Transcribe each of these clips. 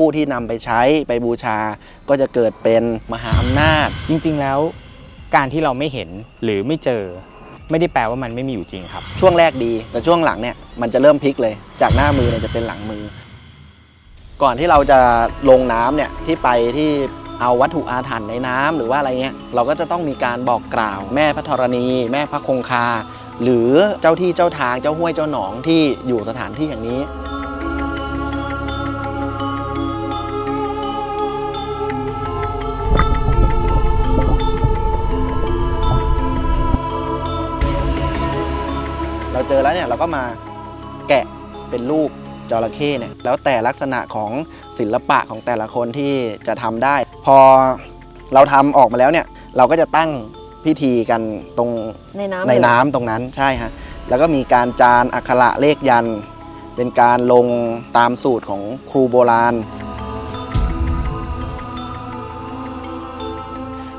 ผู้ที่นำไปใช้ไปบูชา ก็จะเกิดเป็นมหาอำนาจ จริงๆแล้วการที่เราไม่เห็นหรือไม่เจอ ไม่ได้แปลว่ามันไม่มีอยู่จริงครับ ช่วงแรกดี แต่ช่วงหลังเนี่ยมันจะเริ่มพลิกเลย จากหน้ามือเนี่ยจะเป็นหลังมือ ก่อนที่เราจะลงน้ำเนี่ยที่ไปที่เอาวัตถุอาถรรพ์ในน้ำหรือว่าอะไรเงี้ยเราก็จะต้องมีการบอกกล่าว แม่พระธรณี แม่พระคงคา หรือเจ้าที่เจ้าทางเจ้าห้วยเจ้าหนองที่อยู่สถานที่อย่างนี้ เราเจอแล้วเนี่ยเราก็มาแกะเป็นรูปจระเข้เนี่ยแล้วแต่ลักษณะของศิลปะของแต่ละคนที่จะทำได้ พอเราทำออกมาแล้วเนี่ยเราก็จะตั้งพิธีกันตรงในน้ำในเลยน้ำตรงนั้นใช่ฮะแล้วก็มีการจานอักขระเลขยันต์เป็นการลงตามสูตรของครูโบราณ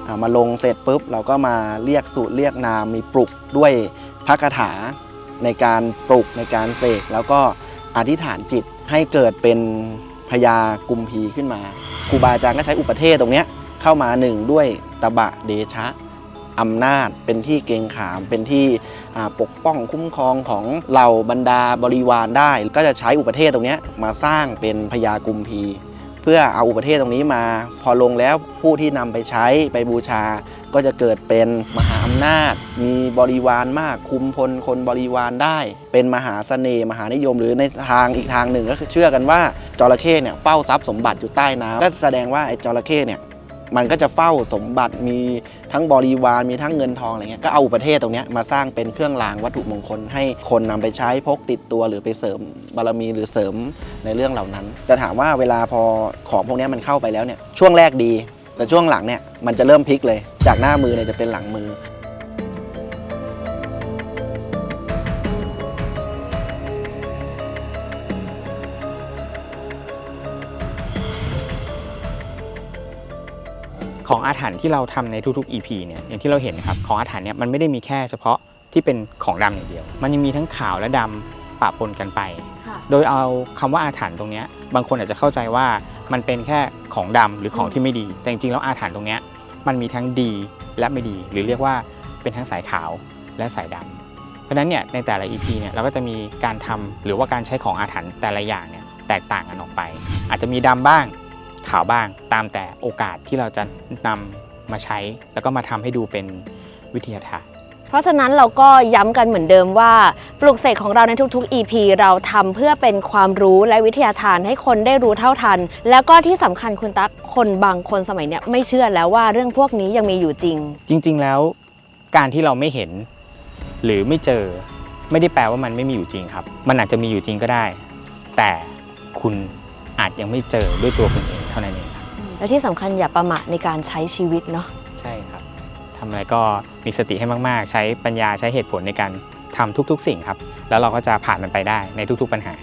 อ่ามาลงเสร็จปุ๊บ เราก็มาเรียกสูตรเรียกนามมีปลุกด้วยพระคาถา ในการปลุกในการเสกแล้วก็อธิษฐานจิตให้เกิดเป็นพญากุมพีขึ้นมาครูบาอาจารย์ก็ใช้อุปเทศตรงนี้เข้ามาหนึ่งด้วยตบะเดชะอำนาจเป็นที่เกรงขามเป็นที่ปกป้องคุ้มครองของเหล่าบรรดาบริวารได้ ก็จะใช้อุปเทศตรงนี้มาสร้างเป็นพญากุมพี เพื่อเอาอุปเทศตรงนี้มา พอลงแล้วผู้ที่นำไปใช้ไปบูชา ก็จะเกิดเป็นมหาอำนาจ มีบริวารมากคุมพลคนบริวารได้ เป็นมหาเสน่ห์มหานิยม หรือในทางอีกทางหนึ่งก็คือเชื่อกันว่าจระเข้เนี่ยเฝ้าทรัพย์สมบัติอยู่ใต้น้ำก็แสดงว่าไอ้จระเข้เนี่ยมันก็จะเฝ้าสมบัติมี ทั้งบริวารมีทั้งเงินทองอะไรเงี้ยก็เอาอุปเทศตรงนี้มาสร้างเป็นเครื่องรางวัตถุมงคล ให้คนนำไปใช้พกติดตัวหรือไปเสริมบารมีหรือเสริมในเรื่องเหล่านั้น จะถามว่าเวลาพอของพวกนี้มันเข้าไปแล้วเนี่ยช่วงแรกดี แต่ช่วงหลังเนี่ยมันจะเริ่มพลิกเลย จากหน้ามือเนี่ยจะเป็นหลังมือ ของอาถรรพ์ที่เราทำในทุกๆ EP เนี่ยอย่างที่เราเห็นนะครับของอาถรรพ์เนี่ยมันไม่ได้มีแค่เฉพาะที่เป็นของดำอย่างเดียว มันยังมีทั้งขาวและดำปะปนกันไปค่ะโดยเอาคำว่าอาถรรพ์ตรงเนี้ยบางคนอาจจะเข้าใจว่ามันเป็นแค่ของดำหรือของที่ไม่ดี แต่จริงๆแล้วอาถรรพ์ตรงเนี้ยมันมีทั้งดีและไม่ดี หรือเรียกว่าเป็นทั้งสายขาวและสายดำเพราะฉะนั้นเนี่ยในแต่ละ EP เนี่ยเราก็จะมีการทำหรือว่าการใช้ของอาถรรพ์แต่ละอย่างเนี่ยแตกต่างกันออกไป อาจจะมีดำบ้าง ขาวบ้าง ตามแต่โอกาสที่เราจะนำมาใช้ แล้วก็มาทำให้ดูเป็นวิทยาทานเพราะฉะนั้นเราก็ย้ำกันเหมือนเดิมว่า ปลุกเสกของเราในทุกๆ EP เราทำเพื่อเป็นความรู้และวิทยาทานให้คนได้รู้เท่าทัน แล้วก็ที่สำคัญคุณตั๊กคนบางคนสมัยเนี้ยไม่เชื่อแล้วว่าเรื่องพวกนี้ยังมีอยู่จริง จริงๆแล้วการที่เราไม่เห็น หรือไม่เจอไม่ได้แปลว่ามันไม่มีอยู่จริงครับ มันอาจจะมีอยู่จริงก็ได้ แต่คุณอาจยังไม่เจอด้วยตัวคุณเอง เท่านั้นเองครับและที่สำคัญอย่าประมาทในการใช้ชีวิตเนาะใช่ครับทำอะไรก็มีสติให้มากๆ ใช้ปัญญาใช้เหตุผลในการทำทุกๆ สิ่งครับ แล้วเราก็จะผ่านมันไปได้ในทุกๆปัญหา